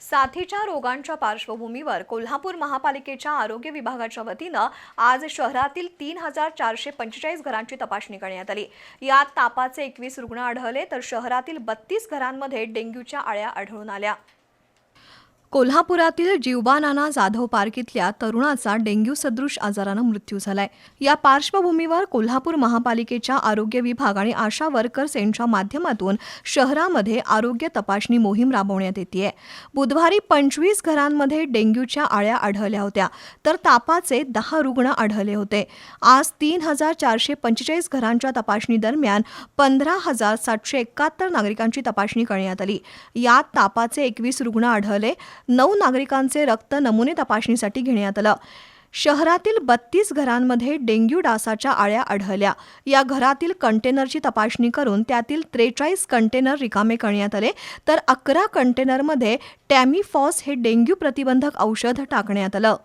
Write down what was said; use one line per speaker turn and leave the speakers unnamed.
साथीच्या रोगांच्या पार्श्वभूमीवर कोल्हापूर महापालिकेच्या आरोग्य विभागाच्या वतीनं आज शहरातील तीन हजार चारशे पंचेचाळीस घरांची तपासणी करण्यात आली. यात तापाचे एकवीस रुग्ण आढळले तर शहरातील बत्तीस घरांमध्ये डेंग्यूच्या आळ्या आढळून आल्या. कोल्हापुरातील जीवबानाना जाधव पार्क इथल्या तरुणाचा डेंग्यू सदृश आजारानं मृत्यू झालाय. या पार्श्वभूमीवर कोल्हापूर महापालिकेच्या आरोग्य विभाग आणि आशा वर्कर्स यांच्या माध्यमातून शहरामध्ये आरोग्य तपासणी मोहीम राबवण्यात येते बुधवारी पंचवीस घरांमध्ये डेंग्यूच्या आळ्या आढळल्या होत्या तर तापाचे दहा रुग्ण आढळले होते. आज तीन हजार चारशे पंचेचाळीस घरांच्या तपासणी दरम्यान पंधरा हजार सातशे एकाहत्तर नागरिकांची तपासणी करण्यात आली. यात तापाचे एकवीस रुग्ण आढळले नऊ नागरिकांचे रक्त नमुने तपासणीसाठी घेण्यात आलं. शहरातील बत्तीस घरांमध्ये डेंग्यू डासाच्या आळ्या आढळल्या. या घरातील कंटेनरची तपासणी करून त्यातील त्रेचाळीस कंटेनर रिकामे करण्यात आले. तर अकरा कंटेनरमध्ये टॅमिफॉस हे डेंग्यू प्रतिबंधक औषध टाकण्यात आलं.